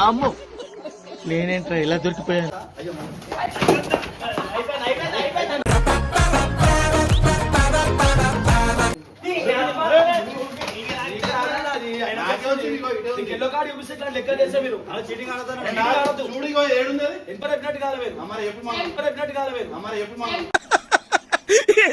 అమ్మో నేనేంట్రా ఇలా దొరికిపోయాను? Yellow card చూపిస్తే ఇట్లా లెక్క మీరు? చీటింగ్. చూడు ఏడుంది కాదు మీరు? ఎప్పుడు కాదు మీరు ఎప్పుడు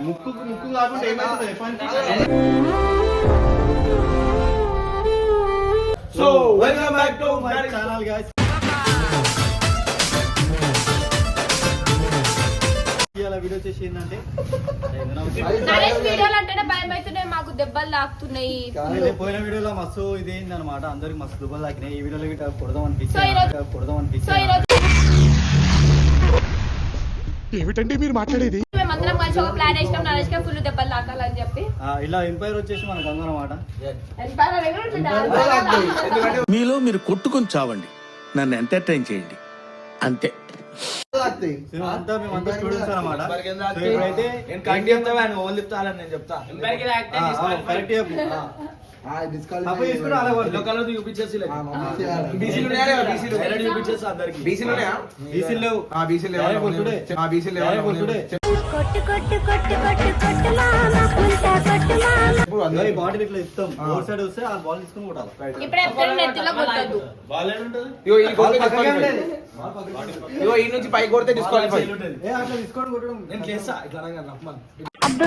వచ్చింది ముక్కు ముక్కు కాకుండా ఏమైతుంది so welcome back to my channel ఇవాళ వీడియో వచ్చేసి ఏంటంటే అవుతున్నాయి మాకు దెబ్బలు తాకుతున్నాయి. పోయిన వీడియోలో మస్తు ఇది అనమాట అందరికి మస్తు దుబ్బలు తాకినాయి. ఈ వీడియోలో గిట్ట కొడదాం అనిపించింది కొడదాం అనిపించింది. ఏమిటండి మీరు మాట్లాడేది? మేమందరం కలిసి ఒక ప్లాన్ వేసినాం. నరేష్ ఫుల్ దెబ్బలు తాకాలని చెప్పి. ఆ, ఇలా ఎంపైర్ వచ్చేసి మనకు మీలో మీరు కొట్టుకొని చావండి. నన్ను ఎంటర్టైన్ చేయండి. అంతే. అంతా మేమంతా స్టూడెంట్స్ అనమాట సో ఇప్పుడైతే నేను కరెక్ట్ చెప్తావా నువ్వు ఓళ్ళు చెప్తాలని నేను చెప్తా కరెక్ట్ చెప్పు. తప్పు తీసుకుని అలా ఎల్లో కలర్ చూపించేసి బీసీలు ఉన్నాయా బీసీలు డైరెక్ట్ చూపించేసి అందరికి. బీసీలు కొట్టు కొట్టు కొట్టు కొట్టు కొట్టు మామ. పుల్టా కొట్టు మామ. ఇప్పుడు అందరూ బాటిల్ ఇట్లా ఇస్తాం. సైడ్ వస్తే ఆ బాల్ తీసుకుని కొట్టాలి. ఇప్పుడు ఎప్పుడు నెత్తిలో కొట్టద్దు. ఇగో ఈ బాల్ కొడితే పక్కకే disqualify. ఉండేది. ఇగో ఈ నుంచి పై కొడితే డిస్క్వాలిఫై ఏ అట్లా తీసుకోండి కొట్టడం నేను చేస్తా. ఇట్లా అనగా రమ్మని. అబ్బో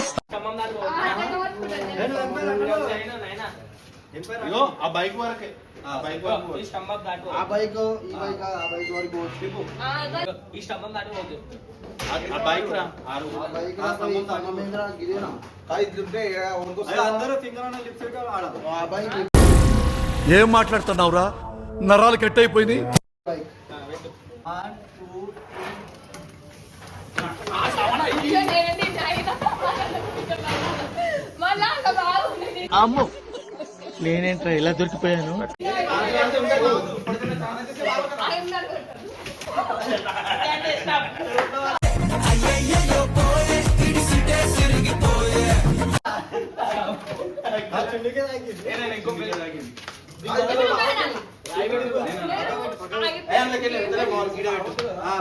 ఇగో ఆ బైక్ వరకే. ఆ బైక్ వరకు ఈ స్టమం దాటి ఆ పోవాలి. బైక్ ఈ బైక్ ఆ బైక్ వరకు పోవచ్చు. ఆ, ఇగో ఈ స్టమం దాటి పోతుంది ఆ బైక్ రా. ఆరు ఆ బైక్ ఆ స్తంభం తాకి. మహేంద్ర గిరేనా కాదు ఇది ఉంటే ఇక అదే వణుకొస్తా. అందరూ ఫింగర్ అన్న లిఫ్ట్ సైడ్ ఆడదు. ఆ బైక్ ఏం మాట్లాడుతున్నావురా? నరాలు కట్ అయిపోయింది అమ్మో. నేనేంట్రా ఇలా దొరికిపోయాను ఆయన కొట్టదు. ఆ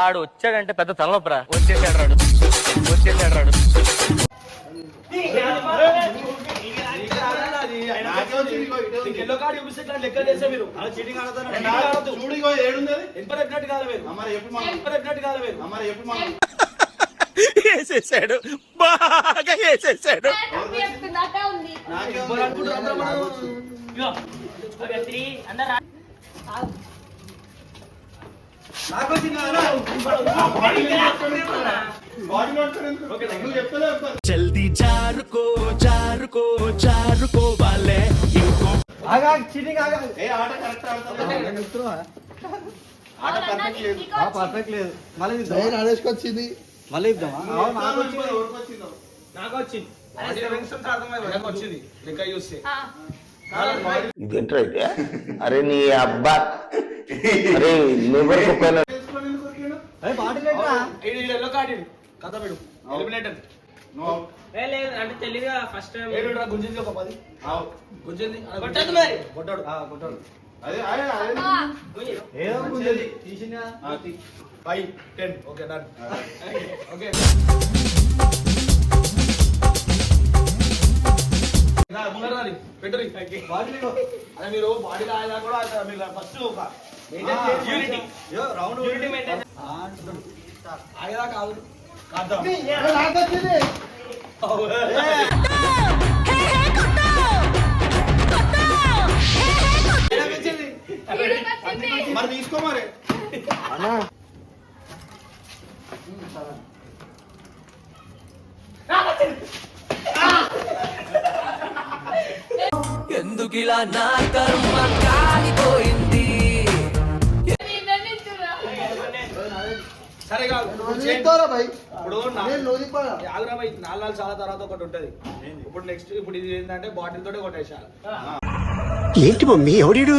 ఆడు వచ్చాడంటే పెద్ద తలనొప్పరా. వచ్చేసాడు రాడు. వచ్చేసాడు రాడు. ఎల్లో కార్డు చూపిస్తే ఇట్లా లెక్క మీరు చీటింగ్. చూడు ఏడుంది ఎంత కాదు మీరు ఎంత కాదు మీరు వేసేసాడు బాగా వేసేసాడు అందరూ జల్దీ జారుకో జారుకో జారుకో వాలే ఇంకో ఆగా చీటింగ్ ఆగా ఏ ఆట కరెక్ట్ ఆట పర్ఫెక్ట్ లేదు. ఆ పర్ఫెక్ట్ లేదు. మళ్ళీ వచ్చింది మళ్ళీ ఇద్దామా? నాకు వచ్చింది. నాకు వచ్చింది. అర్థమైంది. వెనక వచ్చింది. లెక్క చూస్తే. ఇదేంటైతే అరే నీ అబ్బా. అరే నువ్వెవరు కుక్కైనా అరే బాటిల్ ఏంట్రా? ఇది ఇది ఎల్లో కార్డు ఇది. కథ పెడు ఎలిమినేటర్ ఏ లేదు అంటే తెలియదుగా ఫస్ట్ టైం ఏడు రా గుంజింది ఒక పది. గుంజింది మరి. కొట్టాడు. ఆ, కొట్టాడు. అదే అదే అదే. ఆ, ఏదో గుంజేది. తీసిందా? Five ten okay done okay పెట్టరు మీరు బాడీ రాయదా కూడా అట్లా మీరు ఫస్ట్ ఒక యూనిటీ ఇగో, రౌండ్ యూనిటీ మెయింటైన్ ఆ, అంటున్నాడు. ఆగదా కాదు. కాద్దాం వీడికి వచ్చింది. మరి తీసుకో మరి. ఎందుకిలా నా కర్మ కాలిపోయింది. సరే కాదు. ఇప్పుడు నాలుగు సార్ల తర్వాత ఒకటి ఉంటది. ఇప్పుడు నెక్స్ట్ ఇప్పుడు ఇది ఏంటంటే బాటిల్ తోటే కొట్టేసాలి ఏంటి mummy ఎవడీడు?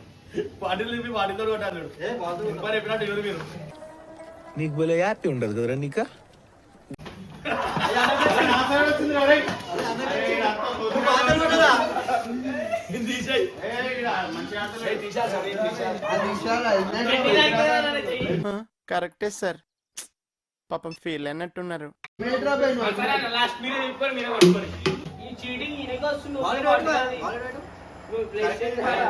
Okay, right. Three, two, one, zip. అది బాల్ తాకుతలే, జిప్పు, బాల్ తాకుతలే. జిప్పు. మజా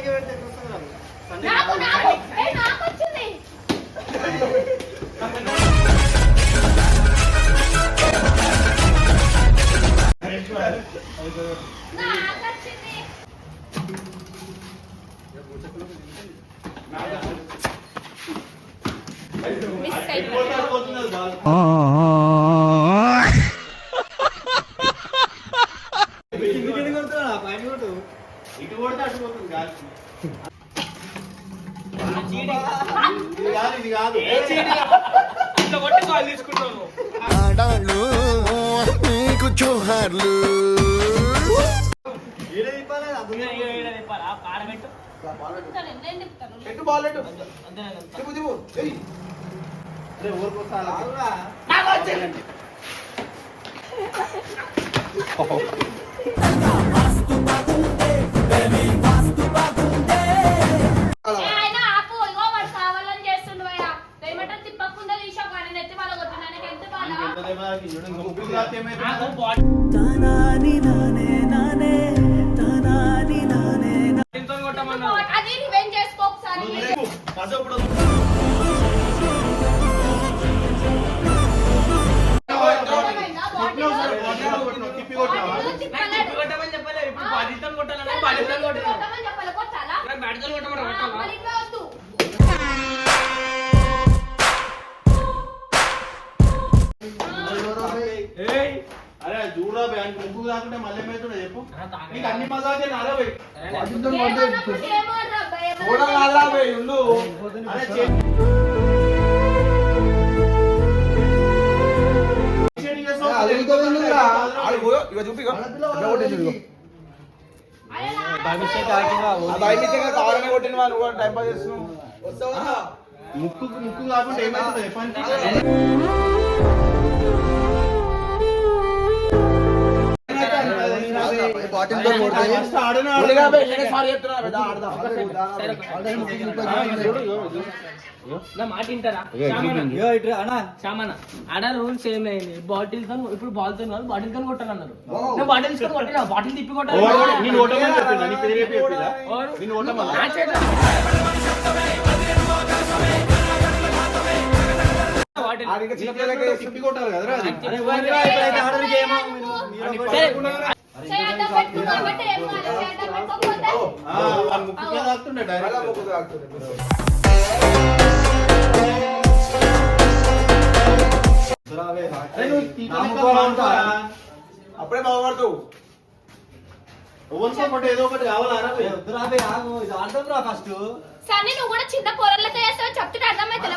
ఎక్కడ వస్తుంది రా? సండే నాకు కాదు. నాకు. ఏ, నాకు వచ్చింది. నాకు వచ్చింది. మిస్ అయిపోయింది పోతున్నది బాల్ కిందికి ఎందుకు కొడుతున్నావు? ఆ పైన కొట్టు. ఇటు కొడితే అటు పోతుంది గాలి చీటింగ్ ఇది కాదు ఇది కాదు ఏ చీటింగ్ ఇట్లా కొట్టి బాల్ తీసుకుంటాను నీకు జోహార్లు ఈడ తిప్పాలి, అది ఆ కాడ పెట్టు చెప్తాను, నేను చెప్తాను పెట్టు బాల్ పెట్టు. అంతే అంతే. తిప్పు, తిప్పు. ఏయ్. అరే ఊరికి వస్తా అలా. ఆగురా. నాకు అరే చూడరా ఆయనకి ముగ్గు తాకుంటే మళ్ళీ ఏమవుతుందో చెప్పు. నీకు అన్ని మజాకే నారా ఉండు. అరే చూపి ఇగో. ఇట్లా కొట్టేసి ఇగో. అరే నా బై మిస్టేక్ తాకిందా? ఆ బై మిస్టేక్గా కావాలనే కొట్టిన వాడు నువ్వు టైం పాస్ చేస్తున్నావు ముక్కు ముక్కు కాకుంటే ఏమవుతుందో ఆడదాం. నా మాట వింటారా? ఆడ రూల్స్ ఏం లేదు బాటిల్తో ఇప్పుడు బాల్తో కాదు బాటిల్తో కొట్టాలన్నారు. నువ్వు బాటిల్ తీసుకొని కొట్టినా? బాటిల్ తిప్పి కొట్టాలి? తిప్పి కొట్టారు కాదు. డైరెక్ట్? అప్పుడే బాగుపడతావు ఒకటి ఏదో ఒకటి కావాలా? ఆగు. ఇది రా ఫస్ట్ నువ్వు కూడా చిన్న పొరలతో చేస్తావు చెప్తుంటే అర్థమైతే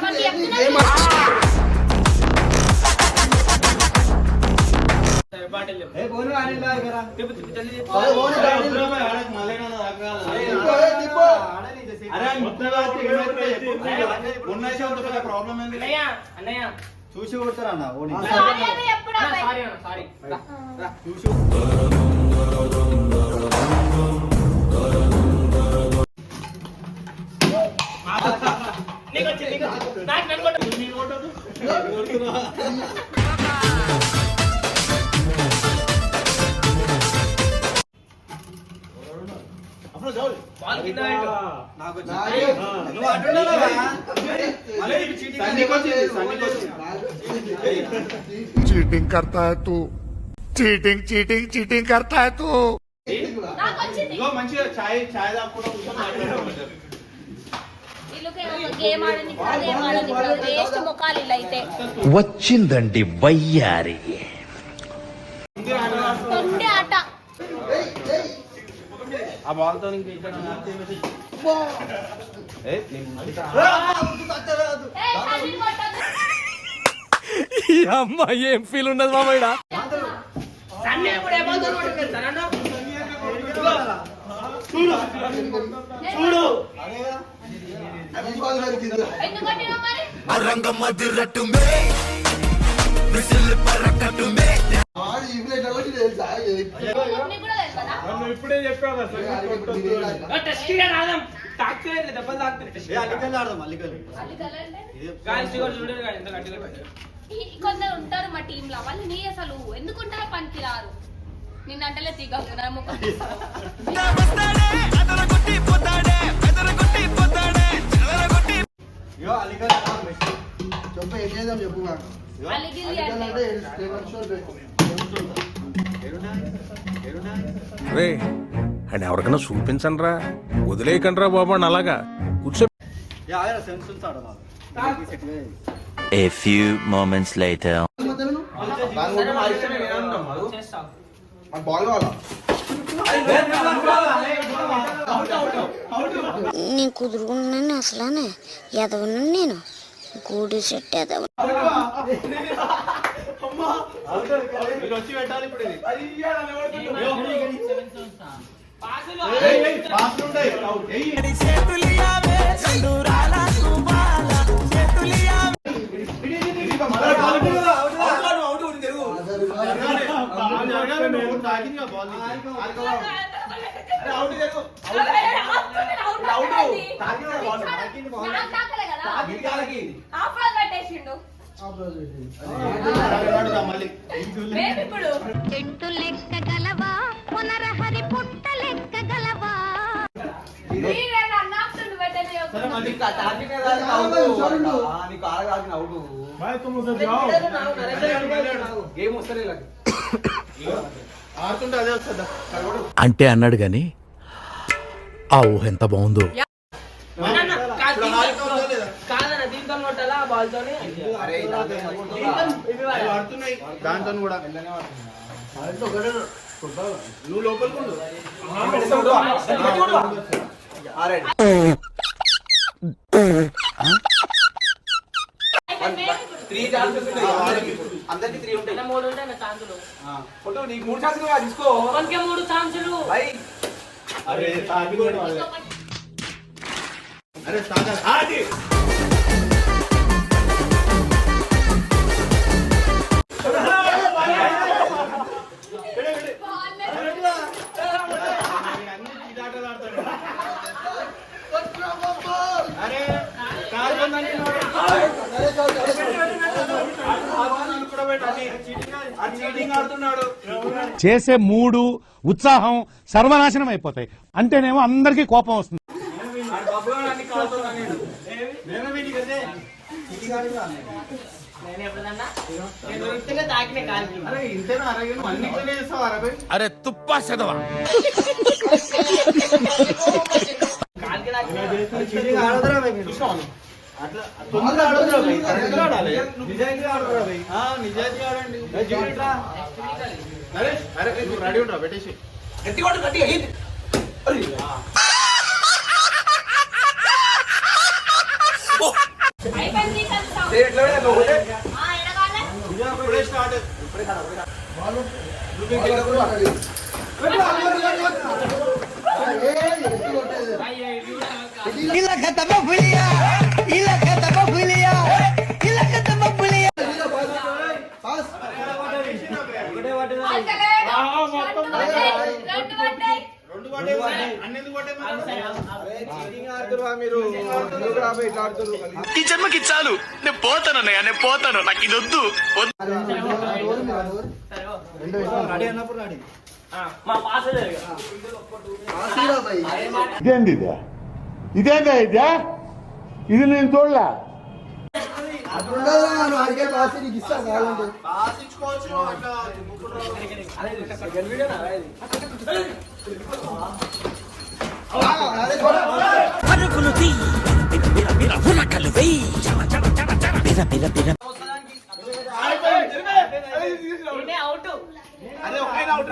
చూసి కొడతారా అన్న. చూసి है तू चीटिंग चीटिंग चीटिंग करता है तू నాకు వచ్చింది ఇగో మంచిగా చాయ్ చాయ్ తాకుండా కూర్చొని మాట్లాడుకోవాలి వీళ్ళకి గేమ్ ఆడని గేమ్ ఆడని వేస్ట్ ముఖాలు ఇలా అయితే వచ్చిందండి వయ్యారి తొండి ఆట ఆ బాల్ తో ఇంకా ఇక్కడ ఏ చూడు ఎందుకు కొట్టినావు మరి నీకు కూడా తెలుసు కదా ఆ, టెస్ట్గా రాదాం తాకుతలేదు దెబ్బలు ఏ ఆడదాం ఇగో చూడండి ఎంత గట్టిగా కొందరు ఉంటారు మా టీమ్లో వాళ్ళు నీ అసలు ఎందుకుంటారో పనికి రారు నిన్నంటలే తీగలు నా ముఖం ఇగో అల్లికల్లి ఆడదాం బెస్ట్. అలిగిరి అంటే రే అని ఎవరికైనా చూపించండి రా వదిలేయకండి రా బాబు అని అలాగా. కూర్చో. Sense A few moments later. దాని మా ఇష్టమే నేను కుదురుకున్నాను అసలానే ఎదవను నేను. గూడు సెట్ ఎదవ మీరు చెట్టు లెక్క గలవా? పునరహరి పుట్ట లెక్క గలవా? సరే మళ్ళీ నీకు ఆడగాల్సిన అవుట్ గేమ్ వస్తలే ఇలా ఆడుతుంటే అదే వస్తుందా అంటే అన్నాడు గాని ఆ ఊహ ఎంత బాగుందో అన్న, కాదు, దీంతో- కాదన్న దీంతో కొట్టాలా ఆ బాల్ తోని అరే ఇవి వాడాలి. ఆడుతున్నాయి దాంతో కూడా నువ్వు లోపలికి ఉండు త్రీ ఛాన్సెస్ ఉంటాయి అందరికి త్రీ ఉంటాయి. మూడు ఉంటాయి నా ఛాన్సులు ఫోటో నీకు మూడు ఛాన్సెస్ తీసుకో. మనకే మూడు ఛాన్సులు బై అరే తాగి కూడా వాళ్ళే. అరే తాగా. ఆడి చేసే మూడు ఉత్సాహం సర్వనాశనం అయిపోతాయి. అంటేనేమో అందరికీ కోపం వస్తుంది. అరే తుప్పా చదవా. నిజాయితీ ఆడండి. ఏ జీవిట్రా. నరేష్ అరే నువ్వు రెడీ ఉండరా పెట్టేసి గట్టి కొట్టు గట్టిగా ఏంది? అయిపోయింది నీ కలిసి సాగు. ఏ, ఎట్లా పోయినా? నువ్వు ఒకటే. ఈ జన్మకి చాలు నేను పోతాను అన్నయ్య నేను పోతాను నాకు ఇది వద్దు ఇదేంది ఇదే ఇదేందా ఇదే ఇది నేను చూడలే అడిగే పాస్ నీకు ఇస్తాను కావాలంటే. ఆశించుకోవచ్చు అట్లా ముక్కుడు అవుట్ అదే ఒక్కైనా అవుట్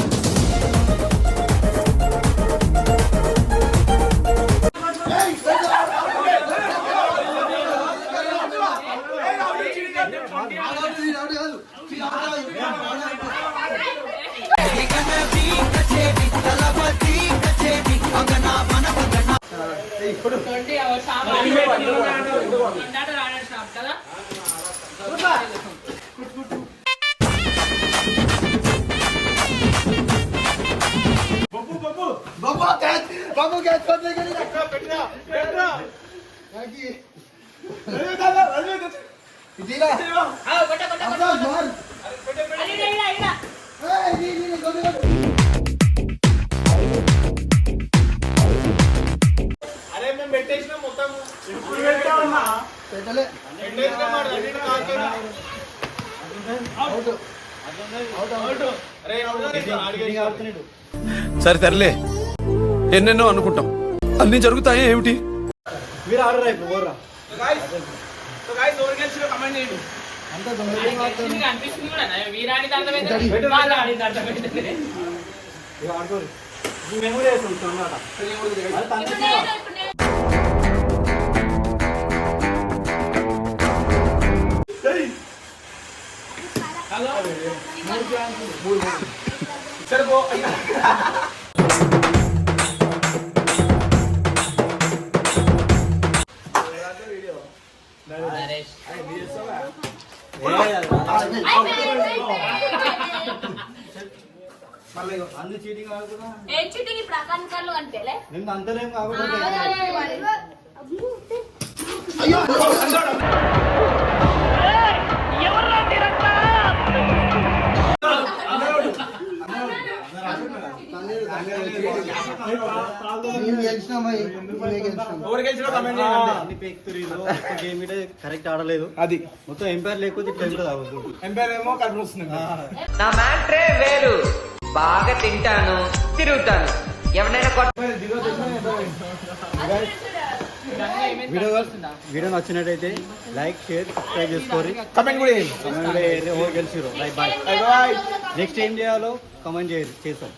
ఆడుతున్నాడు సరే తెరలే ఎన్నెన్నో అనుకుంటాం. అన్ని జరుగుతాయి ఏమిటి? మీరు ఆడరా ఇప్పుడు guys, ఎవరు గెలిచిరో comment చేయండి. అంత దొంగ నీకు అనిపిస్తుంది కూడా వీరాడి దాంట్లో వాళ్ళు ఆడి దాంట్లో పెట్టింది ఇక ఆడుకోరు. మేము కూడా వేస్తాం తొందరగా అది ఇప్పుడు తంతి నేను, ఇప్పుడు నేను. సరే పో. అయ్యా. అన్ని చీటింగ్ ఆడుతున్నా ఏం చీటింగ్ ఇప్పుడు అంతేలే కాబట్టి ఎవరు గేమ్ కరెక్ట్ ఆడలేదు. అది. మొత్తం ఎంపైర్ లేకపోతే ఇట్లా ఎంపైర్ ఏమో నా మ్యాట్రే వేరు. బాగా తింటాను తిరుగుతాను. ఎవరైనా వీడియో వీడియో నచ్చినట్టయితే లైక్ షేర్ సబ్స్క్రైబ్ చేసుకోరి కమెంట్ కూడా చేయండి. కమెంట్ కూడా గెలిచిరు లైక్ బాయ్ బాయ్ నెక్స్ట్ ఏం చేయాలో కమెంట్ చేయరు చేస్తాం.